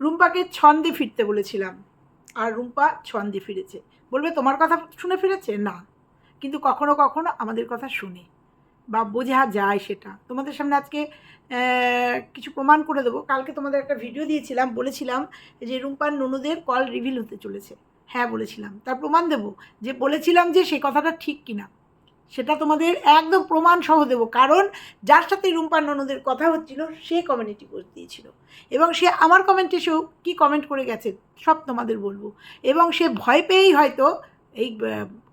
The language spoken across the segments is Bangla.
রুম্পাকে ছন্দে ফিরতে বলেছিলাম। আর রুম্পা ছন্দে ফিরেছে। বলবে, তোমার কথা শুনে ফিরেছে? না। কিন্তু কখনো কখনো আমাদের কথা শুনে। বা বোঝা যায় সেটা। তোমাদের সামনে আজকে কিছু প্রমাণ করে দেবো। কালকে তোমাদের একটা ভিডিও দিয়েছিলাম, বলেছিলাম যে রুম্পার ননুদের কল রিভিল হতে চলেছে। হ্যাঁ বলেছিলাম। তার প্রমাণ দেবো যে, বলেছিলাম যে, সেই কথাটা ঠিক কিনা। সেটা তোমাদের একদম প্রমাণ সহ দেবো। কারণ যার সাথে রুম্পার ননদের কথা হচ্ছিল, সে কমিউনিটি পোস্ট দিয়েছিল। এবং সে আমার কমেন্টে সেও কী কমেন্ট করে গেছে, সব তোমাদের বলব। এবং সে ভয় পেয়েই হয়তো এই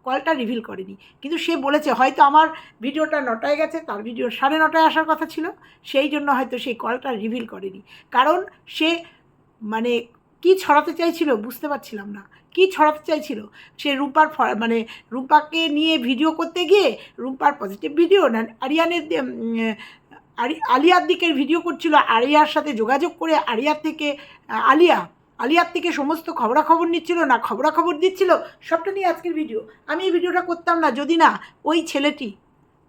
কলটা রিভিল করেনি। কিন্তু সে বলেছে, হয়তো আমার ভিডিওটা নটায় গেছে, তার ভিডিও সাড়ে নটায় আসার কথা ছিল। সেই জন্য হয়তো সেই কলটা রিভিল করেনি। কারণ সে মানে কি ছড়াতে চাইছিল বুঝতে পারছিলাম না। কি ছড়াতে চাইছিল? সে রূপার মানে রূপাকে নিয়ে ভিডিও করতে গিয়ে রূপার পজিটিভ ভিডিও না, আরিয়ানের আলিয়ার দিকের ভিডিও করছিল, আরিয়ার সাথে যোগাযোগ করে আরিয়ার থেকে আলিয়া, আলিয়ার থেকে সমস্ত খবরাখবর নিচ্ছিল, না, খবরাখবর দিচ্ছিল, সবটা নিয়ে আজকের ভিডিও আমি এই ভিডিওটা করতাম না, যদি না, ওই ছেলেটি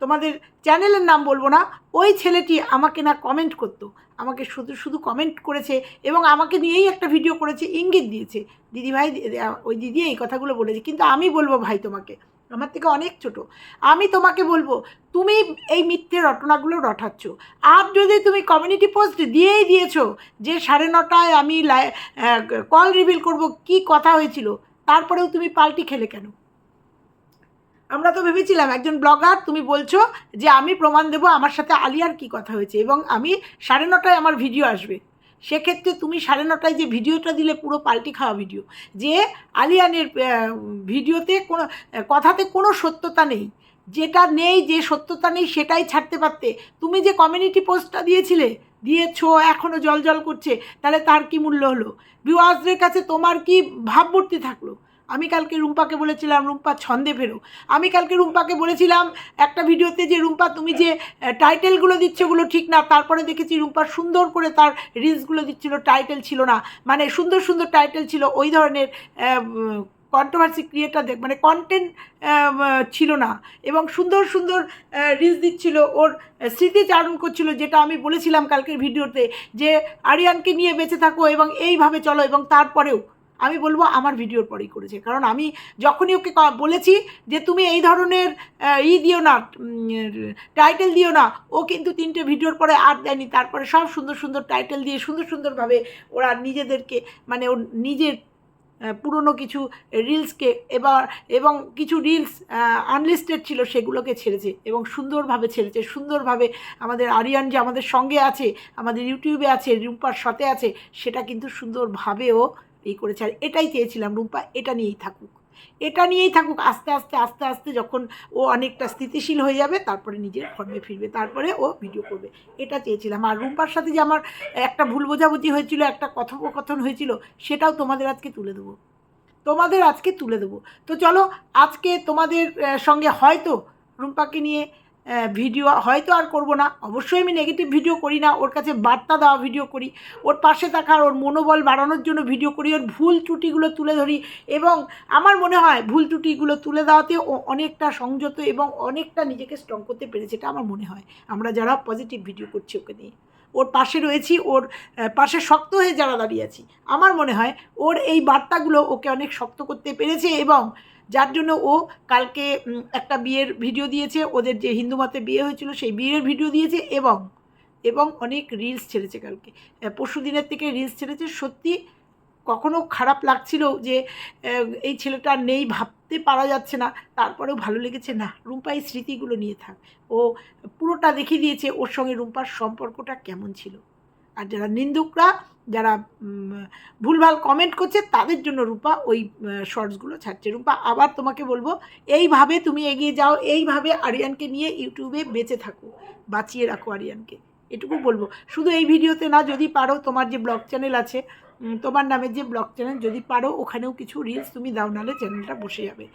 তোমাদের চ্যানেলের নাম বলব না, ওই ছেলেটি আমাকে না কমেন্ট করতো। আমাকে শুধু শুধু কমেন্ট করেছে এবং আমাকে নিয়েই একটা ভিডিও করেছে, ইঙ্গিত দিয়েছে। দিদি ভাই ওই দিদি এই কথাগুলো বলেছে, কিন্তু আমি বলব ভাই তোমাকে, আমার থেকে অনেক ছোট। আমি তোমাকে বলব, তুমি এই মিথ্যে রটনাগুলো রটাচ্ছ। আর যদি তুমি কমিউনিটি পোস্ট দিয়েই দিয়েছ যে সাড়ে নটায় আমি কল রিভিল করব, কি কথা হয়েছিল, তারপরেও তুমি পাল্টি খেলে কেন? আমরা তো ভেবেছিলাম একজন ব্লগার, তুমি বলছো যে আমি প্রমাণ দেবো আমার সাথে আলিয়ার কি কথা হয়েছে এবং আমি সাড়ে নটায় আমার ভিডিও আসবে। সেক্ষেত্রে তুমি সাড়ে নটায় যে ভিডিওটা দিলে পুরো পাল্টি খাওয়া ভিডিও, যে আলিয়ানের ভিডিওতে কোনো, কথাতে কোনো সত্যতা নেই, যেটা নেই, যে সত্যতা নেই সেটাই ছাড়তে পারতে। তুমি যে কমিউনিটি পোস্টটা দিয়েছিলে, দিয়েছ এখনও জল জল করছে, তাহলে তার কি মূল্য হলো? ভিউয়ার্সদের কাছে তোমার কি ভাবমূর্তি থাকল? আমি কালকে রুম্পাকে বলেছিলাম, রুম্পা ছন্দে ফেরো। আমি কালকে রুম্পাকে বলেছিলাম, একটা ভিডিওতে যে রুম্পা তুমি যে টাইটেলগুলো দিচ্ছ ওগুলো ঠিক না, তারপরে দেখেছি রুম্পা সুন্দর করে তার রিলসগুলো দিচ্ছিল, টাইটেল ছিল না। মানে সুন্দর সুন্দর টাইটেল ছিল, ওই ধরনের কন্ট্রোভার্সি ক্রিয়েটার দেখ মানে কন্টেন্ট ছিল না। এবং সুন্দর সুন্দর রিলস দিচ্ছিল, ওর স্মৃতিচারণ করছিল, যেটা আমি বলেছিলাম কালকের ভিডিওতে, যে আরিয়ানকে নিয়ে বেঁচে থাকো এবং এইভাবে চলো এবং তারপরেও আমি বলব আমার ভিডিওর পরেই করেছে। কারণ আমি যখনই ওকে বলেছি যে তুমি এই ধরনের ই দিও না টাইটেল দিও না, ও কিন্তু তিনটে ভিডিওর পরে আর দেয়নি। তারপরে সব সুন্দর সুন্দর টাইটেল দিয়ে সুন্দর সুন্দরভাবে ওরা নিজেদেরকে মানে ওর নিজের পুরনো কিছু রিলসকে এবার, এবং কিছু রিলস আনলিস্টেড ছিল সেগুলোকে ছেড়েছে এবং সুন্দরভাবে ছেড়েছে। সুন্দরভাবে আমাদের আরিয়ান যে আমাদের সঙ্গে আছে, আমাদের ইউটিউবে আছে রুম্পার সাথে আছে, সেটা কিন্তু সুন্দরভাবেও এই করেছে। আর এটাই চেয়েছিলাম রুম্পা, এটা নিয়েই থাকুক। এটা নিয়েই থাকুক, আস্তে আস্তে আস্তে আস্তে যখন ও অনেকটা স্থিতিশীল হয়ে যাবে, তারপরে নিজের ফর্মে ফিরবে, তারপরে ও ভিডিও করবে। এটা চেয়েছিলাম। আর রুম্পার সাথে যে আমার একটা ভুল বোঝাবুঝি হয়েছিল, একটা কথোপকথন হয়েছিল, সেটাও তোমাদের আজকে তুলে দেবো। তোমাদের আজকে তুলে দেবো। তো চলো, আজকে তোমাদের সঙ্গে হয়তো রুম্পাকে নিয়ে ভিডিও হয়তো আর করব না। অবশ্যই আমি নেগেটিভ ভিডিও করি না। ওর কাছে বার্তা দেওয়া ভিডিও করি। ওর পাশে থাকার ওর মনোবল বাড়ানোর জন্য ভিডিও করি। ওর ভুল ত্রুটিগুলো তুলে ধরি এবং আমার মনে হয় ভুল ত্রুটিগুলো তুলে দেওয়াতে ও অনেকটা সংযত এবং অনেকটা নিজেকে স্ট্রং করতে পেরেছে এটা আমার মনে হয়। আমরা যারা পজিটিভ ভিডিও করছি ওকে নিয়ে। ওর পাশে রয়েছি, ওর পাশে শক্ত হয়ে যারা দাঁড়িয়ে আছি, আমার মনে হয় ওর এই বার্তাগুলো ওকে অনেক শক্ত করতে পেরেছে এবং যার জন্য ও কালকে একটা বিয়ের ভিডিও দিয়েছে। ওদের যে হিন্দু মতে বিয়ে হয়েছিল, সেই বিয়ের ভিডিও দিয়েছে এবং এবং অনেক রিলস ছেড়েছে কালকে। পরশু দিনের থেকে রিলস ছেড়েছে। সত্যি কখনো খারাপ লাগছিল যে এই ছেলেটা নেই, ভাবতে পারা যাচ্ছে না। তারপরেও ভালো লেগেছে, না, রুম্পা এই স্মৃতিগুলো নিয়ে থাক। ও পুরোটা দেখিয়ে দিয়েছে ওর সঙ্গে রুম্পার সম্পর্কটা কেমন ছিল। আর যারা নিন্দুকরা যারা ভুলভাল কমেন্ট করছে, তাদের জন্য রূপা ওই শর্টসগুলো ছাড়ছে। রূপা, আবার তোমাকে বলব, এইভাবে তুমি এগিয়ে যাও, এইভাবে আরিয়ানকে নিয়ে ইউটিউবে বেঁচে থাকো, বাঁচিয়ে রাখো আরিয়ানকে। এটুকু বলব। শুধু এই ভিডিওতে না, যদি পারো তোমার যে ব্লগ চ্যানেল আছে তোমার নামে যে ব্লগ চ্যানেল যদি পারো ওখানেও কিছু রিলস তুমি দাও, নাহলে চ্যানেলটা বসে যাবে।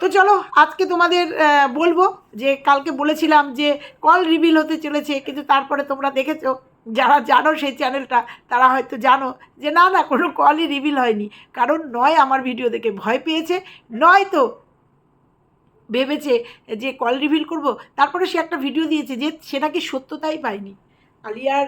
তো চলো, আজকে তোমাদের বলব যে, কালকে বলেছিলাম যে কল রিভিল হতে চলেছে, কিন্তু তারপরে তোমরা দেখেছ যারা জানো সেই চ্যানেলটা তারা হয়তো জানো যে না না, কোনো কলই রিভিল হয়নি। কারণ নয় আমার ভিডিও দেখে ভয় পেয়েছে, নয় তো ভেবেছে যে কল রিভিল করব। তারপরে সে একটা ভিডিও দিয়েছে যে সে নাকি সত্যতাই পায়নি। আলিয়ার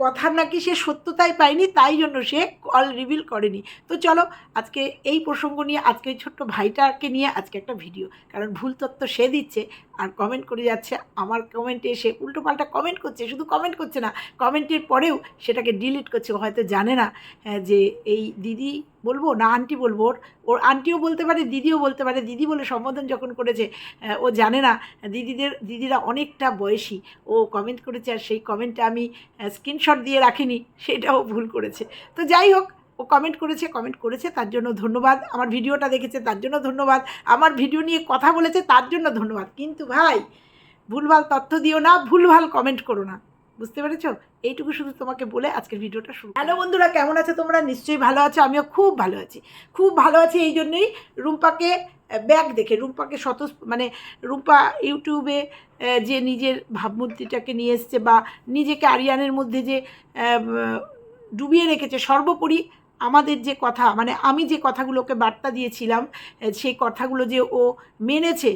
কথার নাকি সে সত্যতাই পায়নি তাই জন্য সে কল রিভিল করেনি। তো চলো আজকে এই প্রসঙ্গ নিয়ে আজকে এই ছোট্ট ভাইটাকে নিয়ে আজকে একটা ভিডিও কারণ ভুল তত্ত্ব সে দিচ্ছে আর কমেন্ট করে যাচ্ছে আমার কমেন্টে এসে উল্টোপাল্টা কমেন্ট করছে শুধু কমেন্ট করছে না কমেন্টের পরেও সেটাকে ডিলিট করছে হয়তো জানে না আহ, যে এই দিদি বলব না আন্টি বলব? ওর ওর আন্টিও বলতে পারে, দিদিও বলতে পারে। দিদি বলে সম্বোধন যখন করেছে ও জানে না, দিদিদের, দিদিরা অনেকটা বয়সী। ও কমেন্ট করেছে আর সেই কমেন্টটা আমি স্ক্রিনশট দিয়ে রাখিনি, সেটাও ভুল করেছে। তো যাই হোক, ও কমেন্ট করেছে কমেন্ট করেছে, তার জন্য ধন্যবাদ। আমার ভিডিওটা দেখেছে, তার জন্য ধন্যবাদ। আমার ভিডিও নিয়ে কথা বলেছে, তার জন্য ধন্যবাদ। কিন্তু ভাই, ভুলভাল তথ্য দিও না, ভুলভাল কমেন্ট করো না। বুঝতে পেরেছ? এইটুকু শুধু তোমাকে বলে আজকের ভিডিওটা শুরু হ্যালো বন্ধুরা, কেমন আছো তোমরা? নিশ্চয়ই ভালো আছো, আমিও খুব ভালো আছি। খুব ভালো আছি এই জন্যই রুম্পাকে ব্যাগ দেখে, রুম্পাকে শত মানে রুম্পা ইউটিউবে যে নিজের ভাবমূর্তিটাকে নিয়ে এসছে বা নিজেকে আরিয়ানের মধ্যে যে ডুবিয়ে রেখেছে, সর্বোপরি আমাদের যে কথা মানে আমি যে কথাগুলোকে বার্তা দিয়েছিলাম সেই কথাগুলো যে ও মেনেছে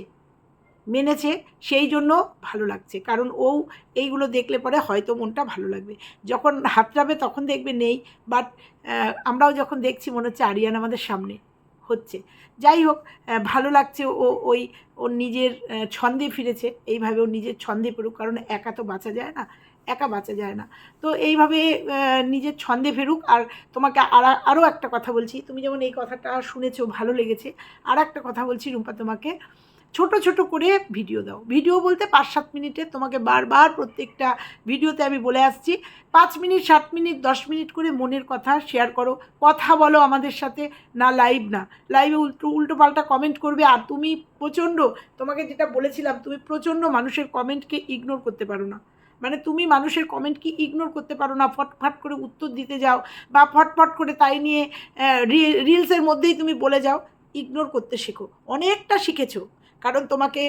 মেনেছে, সেই জন্য ভালো লাগছে। কারণ ও এইগুলো দেখলে পরে হয়তো মনটা ভালো লাগবে। যখন হাতড়াবে তখন দেখবে নেই বাট আমরাও যখন দেখছি মনে হচ্ছে আরিয়ান আমাদের সামনে হচ্ছে। যাই হোক ভালো লাগছে ও, ওই ওর নিজের ছন্দে ফিরেছে। এইভাবে ওর নিজের ছন্দে ফেরুক কারণ একা তো বাঁচা যায় না, একা বাঁচা যায় না। তো এইভাবে নিজের ছন্দে ফেরুক। আর তোমাকে আর, আরও একটা কথা বলছি। তুমি যেমন এই কথাটা শুনেছো, ভালো লেগেছে। আর একটা কথা বলছি রুম্পা তোমাকে। ছোট ছোট করে ভিডিও দাও। ভিডিও বলতে পাঁচ সাত মিনিটে তোমাকে বারবার প্রত্যেকটা ভিডিওতে আমি বলে আসছি। পাঁচ মিনিট, সাত মিনিট, দশ মিনিট করে মনের কথা শেয়ার করো। কথা বলো আমাদের সাথে, না লাইভ না। লাইভে উল্টো উল্টো পাল্টা কমেন্ট করবে আর তুমি প্রচণ্ড, তোমাকে যেটা বলেছিলাম, তুমি প্রচণ্ড মানুষের কমেন্টকে ইগনোর করতে পারো না। মানে তুমি মানুষের কমেন্টকে ইগনোর করতে পারো না, ফটফট করে উত্তর দিতে যাও বা ফটফট করে তাই নিয়ে রিলসের মধ্যেই তুমি বলে যাও। ইগনোর করতে শেখো। অনেকটা শিখেছো। কারণ তোমাকে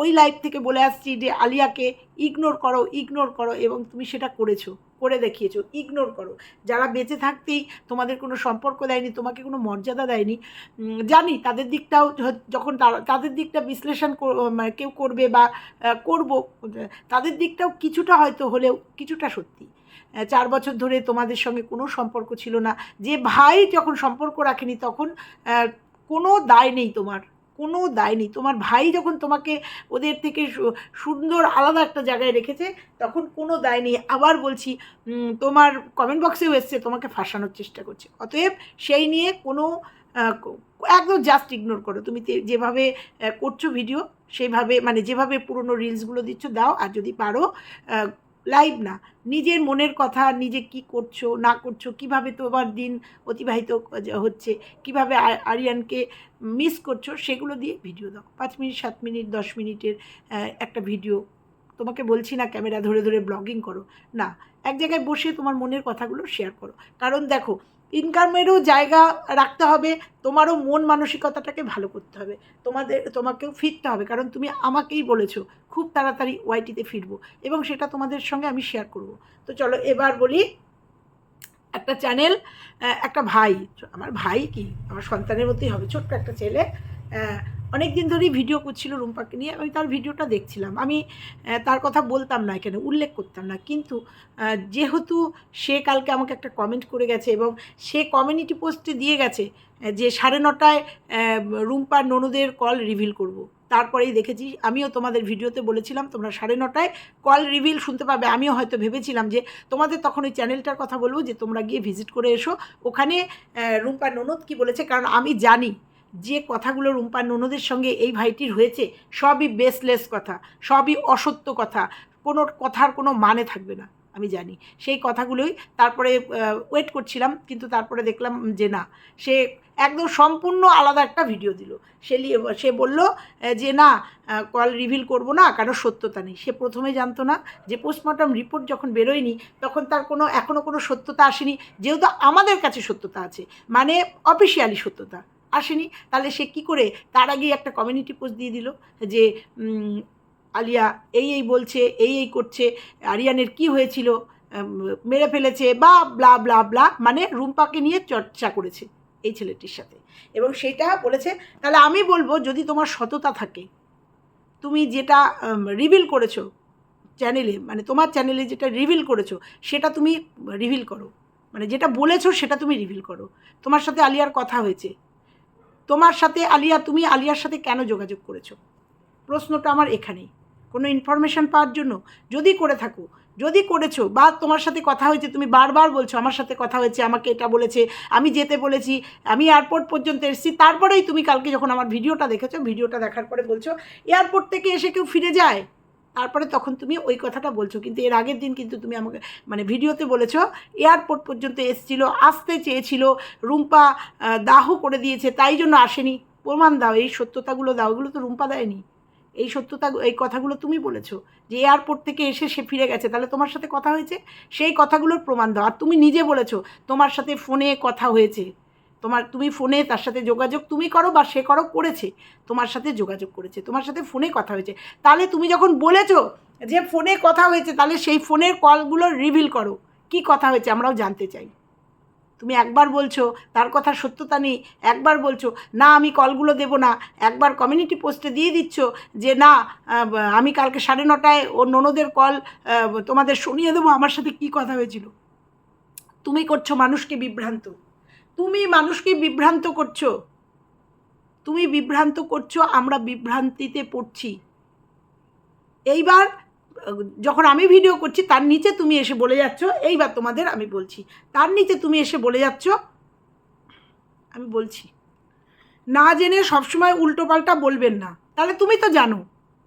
ওই লাইফ থেকে বলে আসছি যে, আলিয়াকে ইগনোর করো ইগনোর করো এবং তুমি সেটা করেছ, করে দেখিয়েছো ইগনোর করো। যারা বেঁচে থাকতেই তোমাদের কোনো সম্পর্ক দেয়নি, তোমাকে কোনো মর্যাদা দেয়নি জানি তাদের দিকটাও যখন তাদের দিকটা বিশ্লেষণ কেউ করবে বা করব, তাদের দিকটাও কিছুটা হয়তো হলেও কিছুটা সত্যি। চার বছর ধরে তোমাদের সঙ্গে কোনো সম্পর্ক ছিল না। যে ভাই যখন সম্পর্ক রাখেনি তখন কোনো দায় নেই তোমার। কোনো দায় নেই। তোমার ভাই যখন তোমাকে ওদের থেকে সুন্দর আলাদা একটা জায়গায় রেখেছে, তখন কোনো দায় নেই। আবার বলছি তোমার কমেন্ট বক্সেও এসছে, তোমাকে ফাঁসানোর চেষ্টা করছে। অতএব সেই নিয়ে কোনো একদম জাস্ট ইগনোর করো। তুমি যেভাবে করছ ভিডিও সেইভাবে মানে যেভাবে পুরনো রিলসগুলো দিচ্ছ, দাও। আর যদি পারো লাইভ না। নিজের মনের কথা, নিজে কি করছ, না করছ, কীভাবে তোমার দিন অতিবাহিত হচ্ছে, কীভাবে আরিয়ানকে মিস করছ, সেগুলো দিয়ে ভিডিও দাও। পাঁচ মিনিট, সাত মিনিট, দশ মিনিটের একটা ভিডিও তোমাকে বলছি না ক্যামেরা ধরে ধরে ব্লগিং করো। না, এক জায়গায় বসে তোমার মনের কথাগুলো শেয়ার করো। কারণ দেখো ইনকামেরও জায়গা রাখতে হবে, তোমারও মন মানসিকতাটাকে ভালো করতে হবে, তোমাদের, তোমাকেও ফিরতে হবে, কারণ তুমি আমাকেই বলেছ, খুব তাড়াতাড়ি ওয়াইটিতে ফিরবো এবং সেটা তোমাদের সঙ্গে আমি শেয়ার করব। তো চলো এবার বলি একটা চ্যানেল একটা ভাই, আমার ভাই কি? আমার সন্তানের মতোই হবে, ছোট্ট একটা ছেলে অনেক দিন ধরেই ভিডিও করছিল রুম্পাকে নিয়ে, আমি তার ভিডিওটা দেখছিলাম। আমি তার কথা বলতাম না এখানে, উল্লেখ করতাম না। কিন্তু যেহেতু সে কালকে আমাকে একটা কমেন্ট করে গেছে এবং সে কমিউনিটি পোস্টে দিয়ে গেছে যে সাড়ে নটায় রুম্পার ননদের কল রিভিল করব। তারপরেই দেখেছি, আমিও তোমাদের ভিডিওতে বলেছিলাম, তোমরা সাড়ে নটায় কল রিভিল শুনতে পাবে। আমিও হয়তো ভেবেছিলাম যে তোমাদের তখন ওই চ্যানেলটার কথা বলব, যে তোমরা গিয়ে ভিজিট করে এসো। ওখানে রুম্পার ননদ কি বলেছে? কারণ আমি জানি যে কথাগুলো রুম্পার ননদের সঙ্গে এই ভাইটির হয়েছে, সবই বেসলেস কথা, সবই অসত্য কথা, কোনো কথার কোনো মানে থাকবে না, আমি জানি। সেই কথাগুলোই তারপরে ওয়েট করছিলাম, কিন্তু তারপরে দেখলাম যে না, সে একদম সম্পূর্ণ আলাদা একটা ভিডিও দিল। সে সে বলল যে না কল রিভিল করব না, কারও সত্যতা নেই। সে প্রথমে জানতো না যে পোস্টমর্টম রিপোর্ট যখন বেরোয়নি, তখন তার কোনো এখনও কোনো সত্যতা আসেনি, যেহেতু আমাদের কাছে সত্যতা আছে মানে অফিসিয়ালি সত্যতা। আসেনি, তাহলে সে কি করে? তার আগে একটা কমিউনিটি পোস্ট দিয়ে দিল যে আলিয়া এই এই বলছে, এই এই করছে, আরিয়ানের কি হয়েছিল মেরে ফেলেছে, বা ব্লা ব্লা ব্লা মানে রুম্পাকে নিয়ে চর্চা করেছে এই ছেলেটির সাথে। এবং সেটা বলেছে, তাহলে আমি বলব যদি তোমার সততা থাকে, তুমি যেটা রিভিল করেছ চ্যানেলে মানে তোমার চ্যানেলে যেটা রিভিল করেছ, সেটা তুমি রিভিল করো। মানে যেটা বলেছ সেটা তুমি রিভিল করো। তোমার সাথে আলিয়ার কথা হয়েছে। তোমার সাথে আলিয়া, তুমি আলিয়ার সাথে কেন যোগাযোগ করেছ? প্রশ্নটা আমার এখানেই। কোনো ইনফরমেশান পাওয়ার জন্য যদি করে থাকো, যদি করেছ বা তোমার সাথে কথা হয়েছে, তুমি বারবার বলছো, আমার সাথে কথা হয়েছে, আমাকে এটা বলেছে, আমি যেতে বলেছি, আমি এয়ারপোর্ট পর্যন্ত এসেছি, তারপরেই তুমি কালকে যখন আমার ভিডিওটা দেখেছ, ভিডিওটা দেখার পরে বলছো এয়ারপোর্ট থেকে এসে কেউ ফিরে যায়? তারপরে তখন তুমি ওই কথাটা বলছো। কিন্তু এর আগের দিন কিন্তু তুমি আমাকে মানে ভিডিওতে বলেছ, এয়ারপোর্ট পর্যন্ত এসেছিল, আসতে চেয়েছিল, রুম্পা দাহ করে দিয়েছে, তাই জন্য আসেনি। প্রমাণ দাও, এই সত্যতাগুলো দাও, এগুলো তো রুম্পা দেয়নি। এই সত্যতা, এই কথাগুলো তুমি বলেছ যে এয়ারপোর্ট থেকে এসে সে ফিরে গেছে। তাহলে তোমার সাথে কথা হয়েছে? সেই কথাগুলোর প্রমাণ দাও। আর তুমি নিজে বলেছ, তোমার সাথে ফোনে কথা হয়েছে। তোমার, তুমি ফোনে তার সাথে যোগাযোগ তুমি করো বা সে করো, করেছে। তোমার সাথে যোগাযোগ করেছে। তোমার সাথে ফোনে কথা হয়েছে। তাহলে তুমি যখন বলেছ যে ফোনে কথা হয়েছে, তাহলে সেই ফোনের কলগুলো রিভিল করো। কি কথা হয়েছে আমরাও জানতে চাই। তুমি একবার বলছো, তার কথা সত্যতা নেই, একবার বলছো, না, আমি কলগুলো দেবো না। একবার কমিউনিটি পোস্টে দিয়ে দিচ্ছ যে, না আমি কালকে সাড়ে নটায় ও ননদের কল তোমাদের শুনিয়ে দেবো আমার সাথে কি কথা হয়েছিল। তুমি করছ মানুষকে বিভ্রান্ত। তুমি মানুষকে বিভ্রান্ত করছ। তুমি বিভ্রান্ত করছ, আমরা বিভ্রান্তিতে পড়ছি। এইবার, যখন আমি ভিডিও করছি, তার নিচে তুমি এসে বলে যাচ্ছ, এইবার তোমাদের আমি বলছি। তার নিচে তুমি এসে বলে যাচ্ছ, আমি বলছি। না জেনে সবসময় উল্টোপাল্টা বলবেন না। তাহলে তুমি তো জানো।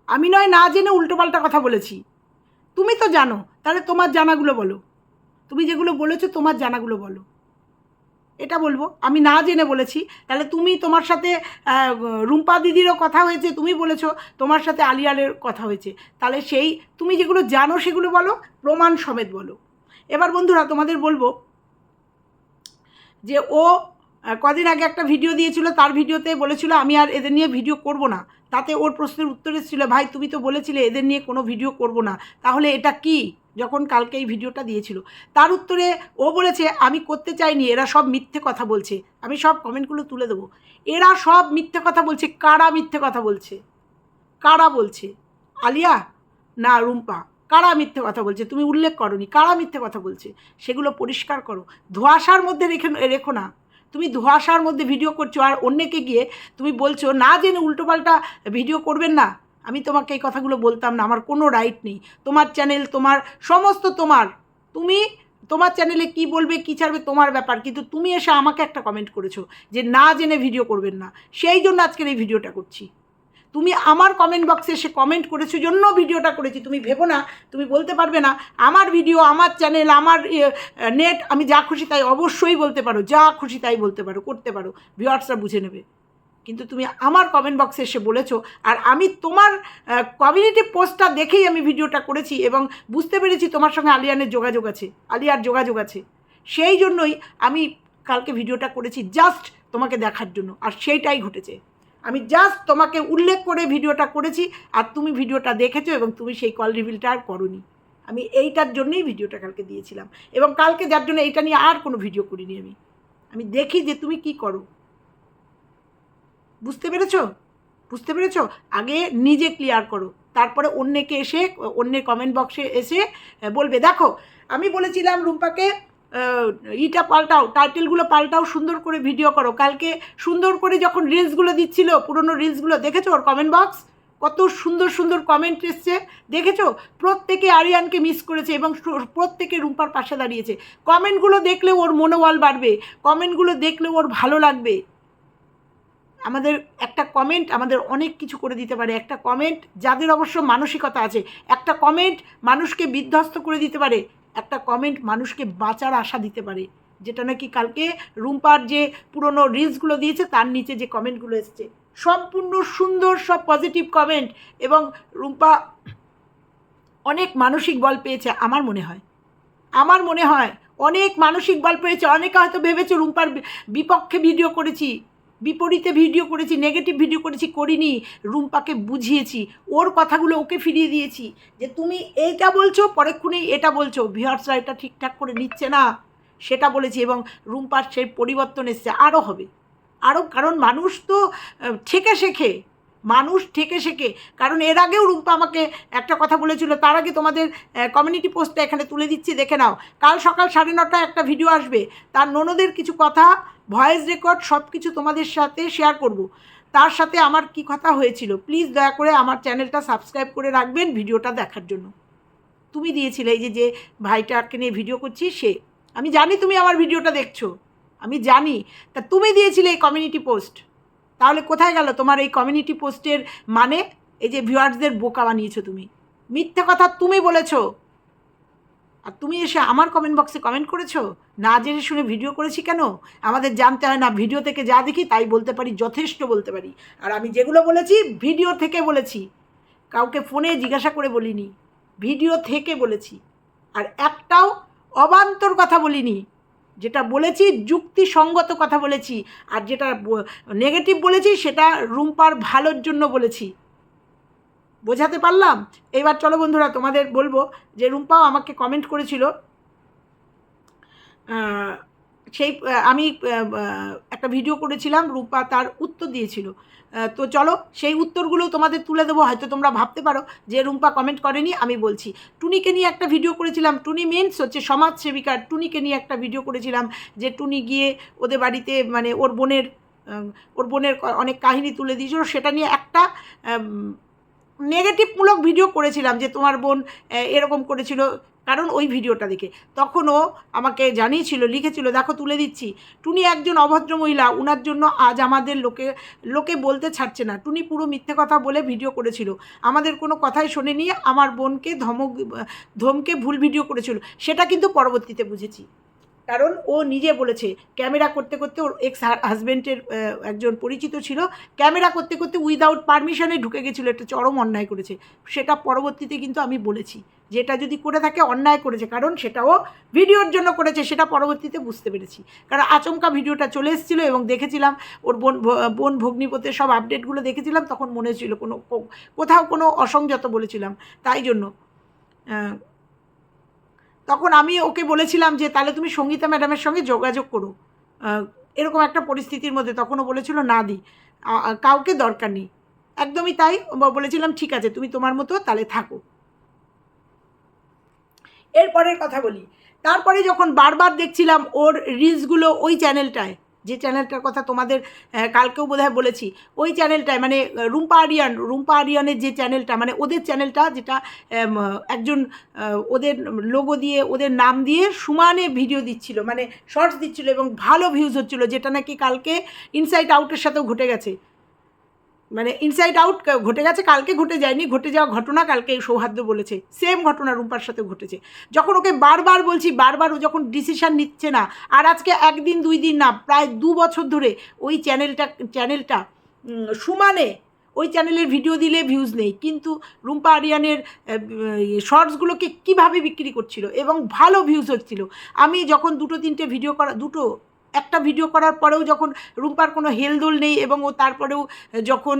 আমি নয় না জেনে উল্টোপাল্টা কথা বলেছি। তুমি তো জানো। তাহলে তোমার জানাগুলো বলো। তুমি যেগুলো বলেছ, তোমার জানাগুলো বলো। এটা বলব, আমি না জেনে বলেছি। তাহলে তুমি তোমার সাথে রুম্পা দিদিরও কথা হয়েছে, তুমি বলেছ তোমার সাথে আলিয়ালের কথা হয়েছে। তাহলে সেই, তুমি যেগুলো জানো সেগুলো বলো, প্রমাণ সমেত বলো। এবার বন্ধুরা তোমাদের বলব যে ও কদিন আগে একটা ভিডিও দিয়েছিল, তার ভিডিওতে বলেছিল, আমি আর এদের নিয়ে ভিডিও করব না। তাতে ওর প্রশ্নের উত্তর এসেছিল, ভাই, তুমি তো বলেছিলে এদের নিয়ে কোনো ভিডিও করব না। তাহলে এটা কি? যখন কালকে এই ভিডিওটা দিয়েছিল। তার উত্তরে ও বলেছে, আমি করতে চাইনি, এরা সব মিথ্যে কথা বলছে। আমি সব কমেন্টগুলো তুলে দেবো। এরা সব মিথ্যে কথা বলছে। কারা মিথ্যে কথা বলছে? কারা বলছে? আলিয়া না রুম্পা? কারা মিথ্যে কথা বলছে? তুমি উল্লেখ করনি। কারা মিথ্যে কথা বলছে? সেগুলো পরিষ্কার করো। ধোঁয়াশার মধ্যে রেখে, রেখো না। তুমি ধোঁয়াশার মধ্যে ভিডিও করছ আর অন্যকে গিয়ে তুমি বলছো, না জেনে উল্টোপাল্টা ভিডিও করবেন না। আমি তোমাকে এই কথাগুলো বলতাম না, আমার কোনো রাইট নেই। তোমার চ্যানেল তোমার সমস্ত তোমার। তুমি তোমার চ্যানেলে কি বলবে, কি ছাড়বে, তোমার ব্যাপার। কিন্তু তুমি এসে আমাকে একটা কমেন্ট করেছ যে না জেনে ভিডিও করবেন না। সেই জন্য আজকের এই ভিডিওটা করছি। তুমি আমার কমেন্ট বক্সে এসে কমেন্ট করেছ, জন্য ভিডিওটা করেছি। তুমি ভেবো না, তুমি বলতে পারবে না, আমার ভিডিও আমার চ্যানেল আমার নেট আমি যা খুশি তাই অবশ্যই বলতে পারো, যা খুশি তাই বলতে পারো, করতে পারো। ভিউয়ার্সরা বুঝে নেবে। কিন্তু তুমি আমার কমেন্ট বক্সে এসে বলেছ। আর আমি তোমার কমিউনিটি পোস্টটা দেখেই আমি ভিডিওটা করেছি এবং বুঝতে পেরেছি তোমার সঙ্গে আলিয়ানের যোগাযোগ আছে, আলিয়ার যোগাযোগ আছে। সেই জন্যই আমি কালকে ভিডিওটা করেছি জাস্ট তোমাকে দেখার জন্য, আর সেইটাই ঘটেছে। আমি জাস্ট তোমাকে উল্লেখ করে ভিডিওটা করেছি, আর তুমি ভিডিওটা দেখেছ এবং তুমি সেই কল রিভিলটা আর করনি। আমি এইটার জন্যই ভিডিওটা কালকে দিয়েছিলাম। এবং কালকে যার জন্য এইটা নিয়ে আর কোনো ভিডিও করিনি আমি। আমি দেখি যে তুমি কি করো। বুঝতে পেরেছ? বুঝতে পেরেছ? আগে নিজে ক্লিয়ার করো। তারপরে অন্যকে এসে, অন্যের কমেন্ট বক্সে এসে বলবে, দেখো, আমি বলেছিলাম রুম্পাকে ইটা পাল্টাও টাইটেলগুলো পাল্টাও, সুন্দর করে ভিডিও করো। কালকে সুন্দর করে যখন রিলসগুলো দিচ্ছিল, পুরনো রিলসগুলো দেখেছ ওর কমেন্ট বক্স কত সুন্দর সুন্দর কমেন্ট এসছে, দেখেছ? প্রত্যেকে আরিয়ানকে মিস করেছে এবং প্রত্যেকে রুম্পার পাশে দাঁড়িয়েছে। কমেন্টগুলো দেখলে ওর মনোবল বাড়বে কমেন্টগুলো দেখলে ওর ভালো লাগবে। আমাদের একটা কমেন্ট আমাদের অনেক কিছু করে দিতে পারে। একটা কমেন্ট যাদের অবশ্য মানসিকতা আছে, একটা কমেন্ট মানুষকে বিধ্বস্ত করে দিতে পারে, একটা কমেন্ট মানুষকে বাঁচার আশা দিতে পারে। যেটা নাকি কালকে রুম্পার যে পুরনো রিলসগুলো দিয়েছে, তার নিচে যে কমেন্টগুলো এসছে। সম্পূর্ণ সুন্দর সব পজিটিভ কমেন্ট এবং রুম্পা অনেক মানসিক বল পেয়েছে আমার মনে হয়। আমার মনে হয় অনেক মানসিক বল পেয়েছে। অনেকে হয়তো ভেবেছে রুম্পার বিপক্ষে ভিডিও করেছি। বিপরীতে ভিডিও করেছি নেগেটিভ ভিডিও করেছি, করিনি, রুম্পাকে বুঝিয়েছি, ওর কথাগুলো ওকে ফিরিয়ে দিয়েছি যে তুমি এইটা বলছো পরেক্ষণেই এটা বলছো ভিউয়ার্সরা এটা ঠিকঠাক করে নিচ্ছে না, সেটা বলেছি এবং রুম্পার সেই পরিবর্তন এসছে আরও হবে। আরও কারণ মানুষ তো ঠেকে শেখে, মানুষ ঠেকে শেখে, কারণ এর আগেও রুম্পা আমাকে একটা কথা বলেছিল, তার আগে তোমাদের কমিউনিটি পোস্টটা এখানে তুলে দিচ্ছি, দেখে নাও। কাল সকাল সাড়ে নটায় একটা ভিডিও আসবে, তার ননদের কিছু কথা ভয়েস রেকর্ড সব কিছু তোমাদের সাথে শেয়ার করব। তার সাথে আমার কি কথা হয়েছিল? প্লিজ দয়া করে আমার চ্যানেলটা সাবস্ক্রাইব করে রাখবেন ভিডিওটা দেখার জন্য। তুমি দিয়েছিলে এই যে যে ভাইটাকে নিয়ে ভিডিও করছি, সে। আমি জানি তুমি আমার ভিডিওটা দেখছ। আমি জানি। তা তুমি দিয়েছিলে এই কমিউনিটি পোস্ট তাহলে কোথায় গেল তোমার এই কমিউনিটি পোস্টের মানে? এই যে ভিউয়ার্সদের বোকা বানিয়েছো তুমি। মিথ্যে কথা তুমি বলেছ। আর তুমি এসে আমার কমেন্ট বক্সে কমেন্ট করেছ? না জেনে শুনে ভিডিও করেছি কেন? আমাদের জানতে হয় না ভিডিও থেকে যা দেখি তাই বলতে পারি, যথেষ্ট বলতে পারি। আর আমি যেগুলো বলেছি ভিডিও থেকে বলেছি। কাউকে ফোনে জিজ্ঞাসা করে বলিনি ভিডিও থেকে বলেছি। আর একটাও অবান্তর কথা বলিনি, যেটা বলেছি যুক্তিসঙ্গত কথা বলেছি। আর যেটা নেগেটিভ বলেছি, সেটা রুম্পার ভালোর জন্য বলেছি। বোঝাতে পারলাম? এবার চলো বন্ধুরা, তোমাদের বলব যে রুম্পাও আমাকে কমেন্ট করেছিল সেই আমি একটা ভিডিও করেছিলাম রূপা তার উত্তর দিয়েছিল। তো চলো, সেই উত্তরগুলো তোমাদের তুলে দেবো, হয়তো তোমরা ভাবতে পারো যে রুম্পা কমেন্ট করেনি, আমি বলছি। টুনিকে নিয়ে একটা ভিডিও করেছিলাম, টুনি মেন্স হচ্ছে সমাজসেবিকার, টুনিকে নিয়ে একটা ভিডিও করেছিলাম যে টুনি গিয়ে ওদের বাড়িতে মানে ওর বোনের ওর বোনের অনেক কাহিনী তুলে দিয়েছিল, সেটা নিয়ে একটা নেগেটিভমূলক ভিডিও করেছিলাম যে তোমার বোন এরকম করেছিল, কারণ ওই ভিডিওটা দেখে। তখনও আমাকে জানিয়েছিল, লিখেছিল, দেখো, তুলে দিচ্ছি। টুনি একজন অভদ্র মহিলা, উনার জন্য আজ আমাদের লোকে লোকে বলতে ছাড়ছে না। টুনি পুরো মিথ্যে কথা বলে ভিডিও করেছিল। আমাদের কোনো কথাই শোনেনি, আমার বোনকে ধমক, ধমকে ভুল ভিডিও করেছিল। সেটা কিন্তু পরবর্তীতে বুঝেছি। কারণ ও নিজে বলেছে, ক্যামেরা করতে করতে ওর এক্স হাজব্যান্ডের একজন পরিচিত ছিল। ক্যামেরা করতে করতে উইদাউট পারমিশনে ঢুকে গেছিল, একটা চরম অন্যায় করেছে। সেটা পরবর্তীতে কিন্তু আমি বলেছি, যেটা যদি করে থাকে অন্যায় করেছে, কারণ সেটাও ভিডিওর জন্য করেছে, সেটা পরবর্তীতে বুঝতে পেরেছি। কারণ আচমকা ভিডিওটা চলে এসেছিল এবং দেখেছিলাম, ওর বোন বোন ভগ্নিপথের সব আপডেটগুলো দেখেছিলাম, তখন মনে হচ্ছিল কোনো কোথাও কোনো অসংযত বলেছিলাম। তাই জন্য তখন আমি ওকে বলেছিলাম যে, তাহলে তুমি সঙ্গীতা ম্যাডামের সঙ্গে যোগাযোগ করো। এরকম একটা পরিস্থিতির মধ্যে তখন ও বলেছিল, না দি কাউকে দরকার নেই। একদমই তাই বলেছিলাম, ঠিক আছে, তুমি তোমার মতো তাহলে থাকো। এরপরের কথা বলি। তারপরে যখন বারবার দেখছিলাম ওর রিলসগুলো ওই চ্যানেলটায় যে চ্যানেলটার কথা তোমাদের কালকেও বোধহয় বলেছি, ওই চ্যানেলটায় মানে রুম্পা আরিয়ান, রুম্পা আরিয়ানের যে চ্যানেলটা মানে ওদের চ্যানেলটা যেটা একজন ওদের লোগো দিয়ে, ওদের নাম দিয়ে সুমানে ভিডিও দিচ্ছিল মানে শর্টস দিচ্ছিল এবং ভালো ভিউজ হচ্ছিল, যেটা নাকি কালকে ইনসাইড আউটের সাথেও ঘটে গেছে। মানে ইনসাইড আউট ঘটে গেছে, কালকে ঘটে যায়নি, ঘটে যাওয়া ঘটনা কালকে সৌহার্দ্য বলেছে। সেম ঘটনা রুম্পার সাথে ঘটেছে। যখন ওকে বারবার বলছি, বারবার ও যখন ডিসিশন নিচ্ছে না, আর আজকে একদিন, দুই দিন না, প্রায় দু বছর ধরে ওই চ্যানেলটা চ্যানেলটা সুমানে ওই চ্যানেলের ভিডিও দিলে ভিউজ নেই। কিন্তু রুম্পা আরিয়ানের শর্টসগুলোকে কীভাবে বিক্রি করছিল এবং ভালো ভিউজ হচ্ছিল? আমি যখন দুটো, তিনটে ভিডিও করা, দুটো একটা ভিডিও করার পরেও যখন রুম্পার কোনো হেলদোল নেই এবং ও তারপরেও যখন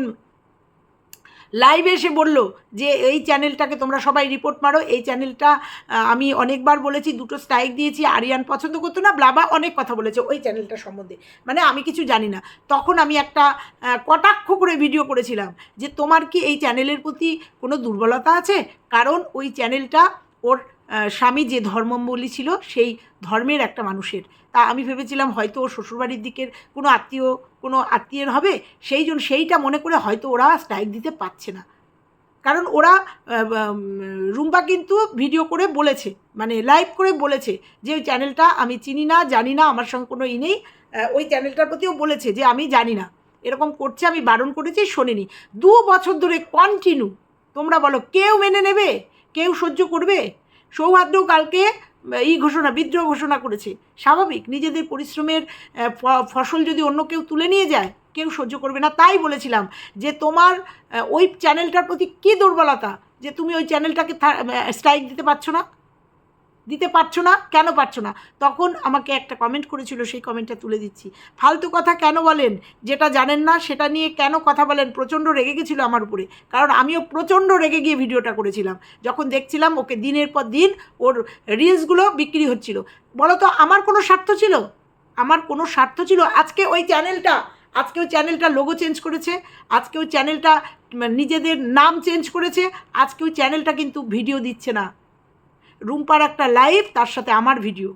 লাইভে এসে বলল যে, এই চ্যানেলটাকে তোমরা সবাই রিপোর্ট মারো, এই চ্যানেলটা আমি অনেকবার বলেছি, দুটো স্ট্রাইক দিয়েছি, আরিয়ান পছন্দ করতো না, ব্লাবা অনেক কথা বলেছে ওই চ্যানেলটা সম্বন্ধে। মানে আমি কিছু জানি না। তখন আমি একটা কটাক্ষ করে ভিডিও করেছিলাম যে, তোমার কি এই চ্যানেলের প্রতি কোনো দুর্বলতা আছে? কারণ ওই চ্যানেলটা ওর স্বামী যে ধর্মাবলী ছিল, সেই ধর্মের একটা মানুষের। তা আমি ভেবেছিলাম হয়তো ওর শ্বশুরবাড়ির দিকের কোনো আত্মীয়, কোনো আত্মীয়ের হবে, সেই জন্য সেইটা মনে করে হয়তো ওরা স্ট্রাইক দিতে পারছে না। কারণ ওরা রুম্পা কিন্তু ভিডিও করে বলেছে মানে লাইভ করে বলেছে যে ওই চ্যানেলটা আমি চিনি না, জানি না, আমার সঙ্গে কোনো ই নেই। ওই চ্যানেলটার প্রতিও বলেছে যে আমি জানি না। এরকম করছে, আমি বারণ করেছি, শোনেনি। দু বছর ধরে কন্টিনিউ তোমরা বলো, কেউ মেনে নেবে? কেউ সহ্য করবে? সৌহার্দ্য কালকে, এই ঘোষণা, বিদ্রোহ ঘোষণা করেছে। স্বাভাবিক, নিজেদের পরিশ্রমের ফসল যদি অন্য কেউ তুলে নিয়ে যায়, কেউ সহ্য করবে না। তাই বলেছিলাম যে তোমার ওই চ্যানেলটার প্রতি কী দুর্বলতা? যে তুমি ওই চ্যানেলটাকে স্ট্রাইক দিতে পারছ না? দিতে পারছ না, কেন পারছ না? তখন আমাকে একটা কমেন্ট করেছিল, সেই কমেন্টটা তুলে দিচ্ছি। ফালতু কথা কেন বলেন? যেটা জানেন না, সেটা নিয়ে কেন কথা বলেন? প্রচণ্ড রেগে গেছিল আমার উপরে। কারণ আমিও প্রচণ্ড রেগে গিয়ে ভিডিওটা করেছিলাম। যখন দেখছিলাম ওকে দিনের পর দিন ওর রিলসগুলো বিক্রি হচ্ছিল। বলো তো আমার কোনো স্বার্থ ছিল? আমার কোনো স্বার্থ ছিল? আজকে ওই চ্যানেলটা আজকে ওই চ্যানেলটা লোগো চেঞ্জ করেছে, আজকে ওই চ্যানেলটা নিজেদের নাম চেঞ্জ করেছে, আজকে ওই চ্যানেলটা কিন্তু ভিডিও দিচ্ছে না। রুম্পার একটা লাইভ তার সাথে আমার ভিডিও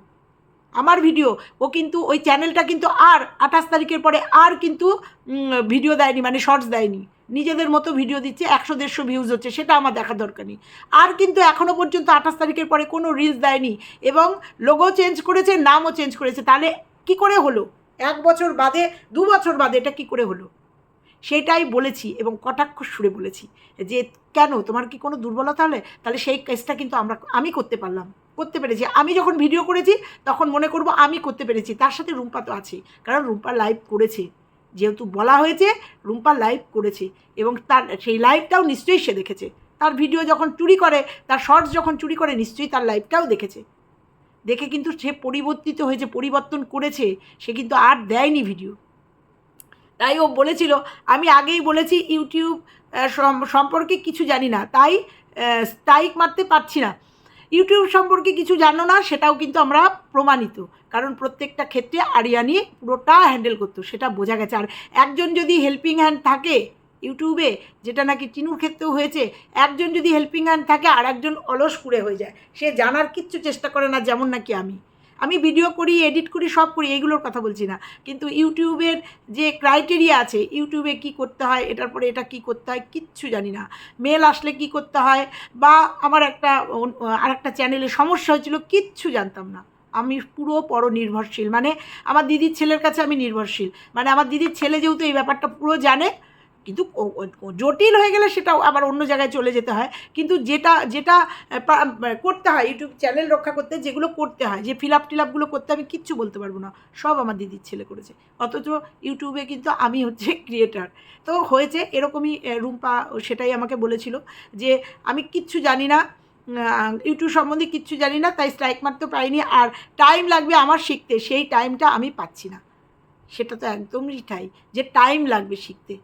আমার ভিডিও ও কিন্তু, ওই চ্যানেলটা কিন্তু আর আঠাশ তারিখের পরে আর কিন্তু ভিডিও দেয়নি মানে শর্টস দেয়নি। নিজেদের মতো ভিডিও দিচ্ছে, একশো দেড়শো ভিউজ হচ্ছে, সেটা আমার দেখা দরকার নেই। আর কিন্তু এখনও পর্যন্ত আঠাশ তারিখের পরে কোনো রিলস দেয়নি এবং লোগো চেঞ্জ করেছে, নামও চেঞ্জ করেছে। তাহলে কি করে হলো? এক বছর বাদে, দু বছর বাদে এটা কি করে হলো? সেটাই বলেছি এবং কটাক্ষ সুরে বলেছি যে, কেন? তোমার কি কোনো দুর্বলতা হলে? তাহলে সেই কেসটা কিন্তু আমরা, আমি করতে পারলাম। করতে পেরেছি। আমি যখন ভিডিও করেছি, তখন মনে করব আমি করতে পেরেছি। তার সাথে রুম্পা তো আছেই। কারণ রুম্পা লাইভ করেছে। যেহেতু বলা হয়েছে, রুম্পা লাইভ করেছে এবং তার, সেই লাইভটাও নিশ্চয়ই সে দেখেছে। তার ভিডিও যখন চুরি করে, তার শর্টস যখন চুরি করে, নিশ্চয়ই তার লাইভটাও দেখেছে। দেখে কিন্তু সে পরিবর্তিত হয়েছে, পরিবর্তন করেছে। সে কিন্তু আর দেয়নি ভিডিও তাই ও বলেছিল, আমি আগেই বলেছি ইউটিউব সম্পর্কে কিছু জানি না, তাই স্ট্রাইক মারতে পারছি না। ইউটিউব সম্পর্কে কিছু জানো না, সেটাও কিন্তু আমরা প্রমাণিত, কারণ প্রত্যেকটা ক্ষেত্রে আরিয়ানি পুরোটা হ্যান্ডেল করতো, সেটা বোঝা গেছে। আর একজন যদি হেল্পিং হ্যান্ড থাকে ইউটিউবে, যেটা নাকি টিনুর ক্ষেত্রেও হয়েছে, একজন যদি হেল্পিং হ্যান্ড থাকে আর একজন অলস কুড়ে হয়ে যায়। সে জানার কিচ্ছু চেষ্টা করে না, যেমন নাকি আমি। আমি ভিডিও করি এডিট করি, সব করি এইগুলোর কথা বলছি না। কিন্তু ইউটিউবের যে ক্রাইটেরিয়া আছে, ইউটিউবে কি করতে হয়, এটার পরে এটা কি করতে হয়, কিচ্ছু জানি না। মেল আসলে কি করতে হয়, বা আমার একটা আর একটা চ্যানেলে সমস্যা হয়েছিল, কিচ্ছু জানতাম না। আমি পুরো পর নির্ভরশীল মানে আমার দিদির ছেলের কাছে আমি নির্ভরশীল। মানে আমার দিদির ছেলে যেহেতু এই ব্যাপারটা পুরো জানে কিন্তু জটিল হয়ে গেলে সেটাও আবার অন্য জায়গায় চলে যেতে হয়। কিন্তু যেটা যেটা করতে হয়, ইউটিউব চ্যানেল রক্ষা করতে, যেগুলো করতে হয়, যে ফিল আপ টিল আপগুলো করতে আমি কিচ্ছু বলতে পারব না। সব আমার দিদির ছেলে করেছে। অথচ ইউটিউবে কিন্তু আমি হচ্ছে ক্রিয়েটার তো হয়েছে এরকমই রুম্পা সেটাই আমাকে বলেছিল যে, আমি কিচ্ছু জানি না ইউটিউব সম্বন্ধে কিচ্ছু জানি না, তাই স্ট্রাইক মারতে পারিনি আর টাইম লাগবে আমার শিখতে। সেই টাইমটা আমি পাচ্ছি না। সেটা তো একদমই ঠাই যে টাইম লাগবে শিখতে।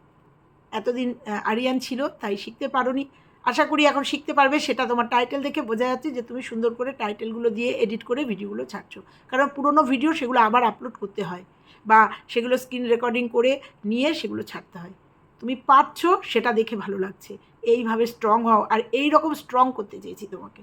এতদিন আরিয়ান ছিল, তাই শিখতে পারোনি। আশা করি এখন শিখতে পারবে, সেটা তোমার টাইটেল দেখে বোঝা যাচ্ছে যে তুমি সুন্দর করে টাইটেলগুলো দিয়ে এডিট করে ভিডিওগুলো ছাড়ছো। কারণ পুরোনো ভিডিও সেগুলো আবার আপলোড করতে হয় বা সেগুলো স্ক্রিন রেকর্ডিং করে নিয়ে সেগুলো ছাড়তে হয়। তুমি পারছ, সেটা দেখে ভালো লাগছে। এইভাবে স্ট্রং হও, আর এই রকম স্ট্রং করতে চেয়েছি তোমাকে।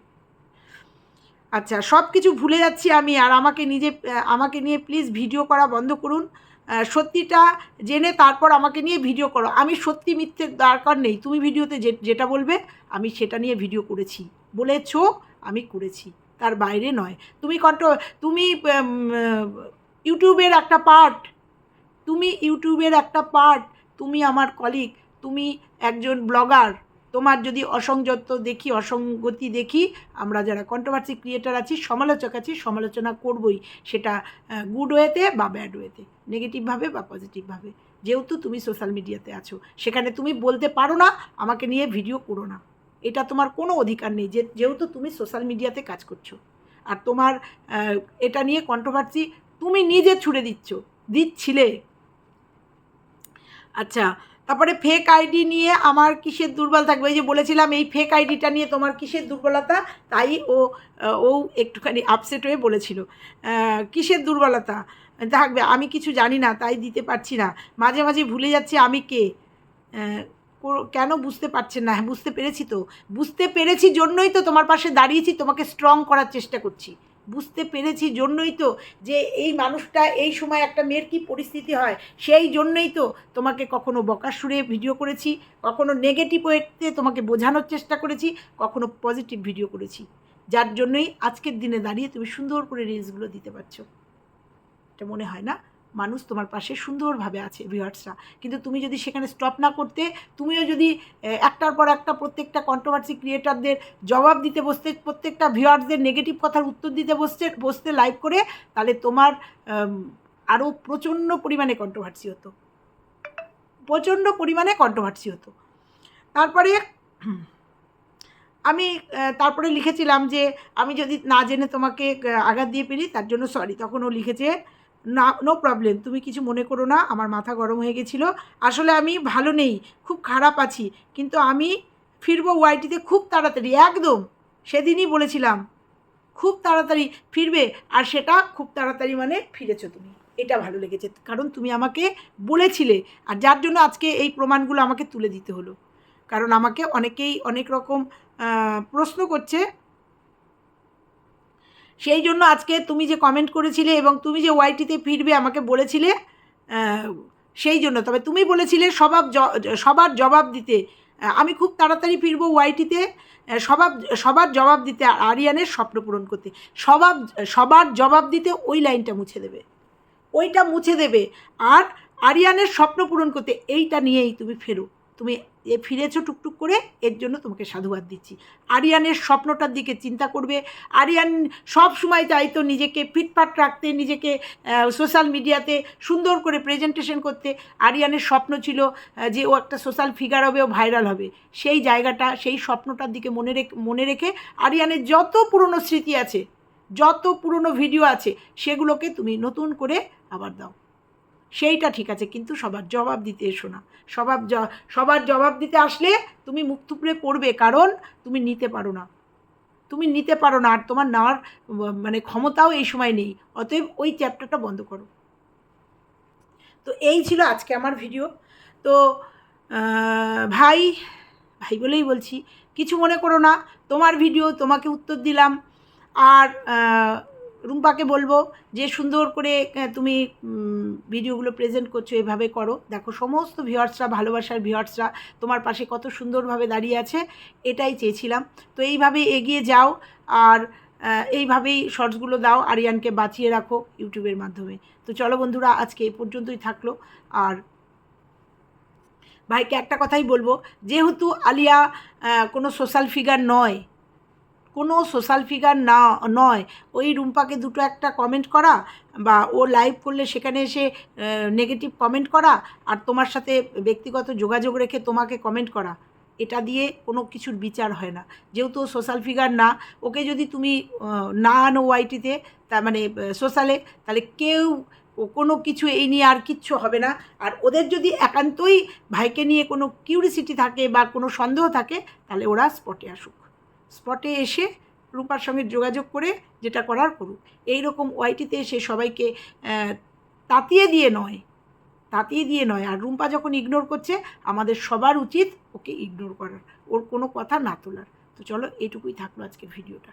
আচ্ছা সব কিছু ভুলে যাচ্ছি আমি, আর আমাকে নিজে আমাকে নিয়ে প্লিজ ভিডিও করা বন্ধ করুন। সত্যিটা জেনে তারপর আমাকে নিয়ে ভিডিও করো। আমি সত্যি মিথ্যে দরকার নেই। তুমি ভিডিওতে যে, যেটা বলবে, আমি সেটা নিয়ে ভিডিও করেছি। বলেছ, আমি করেছি। তার বাইরে নয়। তুমি কন্ট তুমি ইউটিউবের একটা পার্ট তুমি ইউটিউবের একটা পার্ট তুমি আমার কলিগ তুমি একজন ব্লগার তোমার যদি অসংযত দেখি, অসঙ্গতি দেখি, আমরা যারা কন্ট্রোভার্সি ক্রিয়েটার আছি, সমালোচক আছি, সমালোচনা করবই। সেটা গুড ওয়েতে বা ব্যাড ওয়েতে নেগেটিভভাবে বা পজিটিভভাবে যেহেতু তুমি সোশ্যাল মিডিয়াতে আছো, সেখানে তুমি বলতে পারো না, আমাকে নিয়ে ভিডিও করো না। এটা তোমার কোনো অধিকার নেই, যে, যেহেতু তুমি সোশ্যাল মিডিয়াতে কাজ করছ। আর তোমার এটা নিয়ে কন্ট্রোভার্সি তুমি নিজে ছুড়ে দিচ্ছ, দিচ্ছিলে। আচ্ছা তারপরে ফেক আইডি নিয়ে আমার কিসের দুর্বল থাকবে? এই যে বলেছিলাম, এই ফেক আইডিটা নিয়ে তোমার কিসের দুর্বলতা? তাই ও ও একটুখানি আপসেট হয়ে বলেছিল। কিসের দুর্বলতা? থাকবে, আমি কিছু জানি না, তাই দিতে পারছি না। মাঝে মাঝে ভুলে যাচ্ছি আমি কো- কেন বুঝতে পারছেন না? হ্যাঁ বুঝতে পেরেছি তো। বুঝতে পেরেছি জন্যই তো তোমার পাশে দাঁড়িয়েছি, তোমাকে স্ট্রং করার চেষ্টা করছি। বুঝতে পেরেছি জন্যই তো যে এই মানুষটা এই সময় একটা মেয়ের কী পরিস্থিতি হয়, সেই জন্যই তো তোমাকে কখনো বকা সুরে ভিডিও করেছি, কখনো নেগেটিভ ওয়েতে তোমাকে বোঝানোর চেষ্টা করেছি, কখনো পজিটিভ ভিডিও করেছি। যার জন্যই আজকের দিনে দাঁড়িয়ে তুমি সুন্দর করে রিলসগুলো দিতে পারছ। এটা মনে হয় না? মানুষ তোমার পাশে সুন্দরভাবে আছে ভিউয়ার্সরা কিন্তু তুমি যদি সেখানে স্টপ না করতে, তুমিও যদি একটার পর একটা প্রত্যেকটা কন্ট্রোভার্সি ক্রিয়েটারদের জবাব দিতে বসতে, প্রত্যেকটা ভিউয়ার্সদের নেগেটিভ কথার উত্তর দিতে বসতে বসতে লাইভ করে, তাহলে তোমার আরও প্রচণ্ড পরিমাণে কন্ট্রোভার্সি হতো। প্রচণ্ড পরিমাণে কন্ট্রোভার্সি হতো। তারপরে, আমি তারপরে লিখেছিলাম যে, আমি যদি না জেনে তোমাকে আঘাত দিয়ে পেরি তার জন্য সরি তখন ও লিখেছে না নো প্রবলেম তুমি কিছু মনে করো না, আমার মাথা গরম হয়ে গেছিল। আসলে আমি ভালো নেই, খুব খারাপ আছি, কিন্তু আমি ফিরবো ওয়াইটিতে খুব তাড়াতাড়ি, একদম, সেদিনই বলেছিলাম, খুব তাড়াতাড়ি ফিরবে, আর সেটা খুব তাড়াতাড়ি মানে ফিরেছো তুমি, এটা ভালো লেগেছে, কারণ তুমি আমাকে বলেছিলে, আর যার জন্য আজকে এই প্রমাণগুলো আমাকে তুলে দিতে হলো, কারণ আমাকে অনেকেই অনেক রকম প্রশ্ন করছে সেই জন্য আজকে তুমি যে কমেন্ট করেছিলে এবং তুমি যে ওয়াইটিতে ফিরবে আমাকে বলেছিলে সেই জন্য। তবে তুমি বলেছিলে সবার জ- সবার জবাব দিতে। আমি খুব তাড়াতাড়ি ফিরবো ওয়াইটিতে সবাব, সবার জবাব দিতে আরিয়ানের স্বপ্ন পূরণ করতে। সবার সবার জবাব দিতে ওই লাইনটা মুছে দেবে। ওইটা মুছে দেবে। আর আরিয়ানের স্বপ্ন পূরণ করতে এইটা নিয়েই তুমি ফেরো। তুমি এ ফিরেছো টুকটুক করে, এর জন্য তোমাকে সাধুবাদ দিচ্ছি। আরিয়ানের স্বপ্নটার দিকে চিন্তা করবে। আরিয়ান সব সময় চাইতো নিজেকে ফিটফাট রাখতে, নিজেকে সোশ্যাল মিডিয়াতে সুন্দর করে প্রেজেন্টেশন করতে। আরিয়ানের স্বপ্ন ছিল যে ও একটা সোশ্যাল ফিগার হবে, ও ভাইরাল হবে। সেই জায়গাটা, সেই স্বপ্নটার দিকে মনে রেখে মনে রেখে আরিয়ানের যত পুরনো স্মৃতি আছে, যত পুরনো ভিডিও আছে, সেগুলোকে তুমি নতুন করে আবার দাও। সেইটা ঠিক আছে, কিন্তু সবার জবাব দিতে এসো না। সবার সবার জবাব দিতে আসলে তুমি মুখ থুবড়ে পড়বে, কারণ তুমি নিতে পারো না। তুমি নিতে পারো না, আর তোমার নেওয়ার মানে ক্ষমতাও এই সময় নেই। অতএব ওই চ্যাপ্টারটা বন্ধ করো। তো এই ছিল আজকে আমার ভিডিও। তো ভাই ভাই বলেই বলছি, কিছু মনে করো না, তোমার ভিডিও, তোমাকে উত্তর দিলাম। আর রুম্পাকে বলব যে সুন্দর করে তুমি ভিডিওগুলো প্রেজেন্ট করছ, এভাবে করো। দেখো, সমস্ত ভিউয়ার্সরা ভালোবাসার ভিউয়ার্সরা তোমার পাশে কত সুন্দরভাবে দাঁড়িয়ে আছে, এটাই চেয়েছিলাম। তো এইভাবে এগিয়ে যাও আর এইভাবেই শর্টসগুলো দাও, আরিয়ানকে বাঁচিয়ে রাখো ইউটিউবের মাধ্যমে। তো চলো বন্ধুরা, আজকে এই পর্যন্তই থাকল। আর ভাইকে একটা কথাই বলব, যেহেতু আলিয়া কোনো সোশ্যাল ফিগার নয় কোনো সোশ্যাল ফিগার না, নয়। ওই রুম্পাকে দুটো একটা কমেন্ট করা বা ও লাইভ করলে সেখানে এসে নেগেটিভ কমেন্ট করা আর তোমার সাথে ব্যক্তিগত যোগাযোগ রেখে তোমাকে কমেন্ট করা। এটা দিয়ে কোনো কিছুর বিচার হয় না। যেহেতু সোশ্যাল ফিগার না, ওকে যদি তুমি না আনো ওয়াইটিতে তার মানে সোশ্যালে তাহলে কেউ কোনো কিছু এই নিয়ে আর কিচ্ছু হবে না। আর ওদের যদি একান্তই ভাইকে নিয়ে কোনো কিউরিসিটি থাকে বা কোনো সন্দেহ থাকে, তাহলে ওরা স্পটে আসুক। স্পটে এসে রূপার সঙ্গে যোগাযোগ করে যেটা করার করুক। এই রকম ওয়াইটিতে এসে সবাইকে তাতিয়ে দিয়ে নয়, তাতিয়ে দিয়ে নয়। আর রুম্পা যখন ইগনোর করছে, আমাদের সবার উচিত ওকে ইগনোর করার। ওর কোনো কথা না তোলার। তো চলো এটুকুই থাকল আজকের ভিডিওটা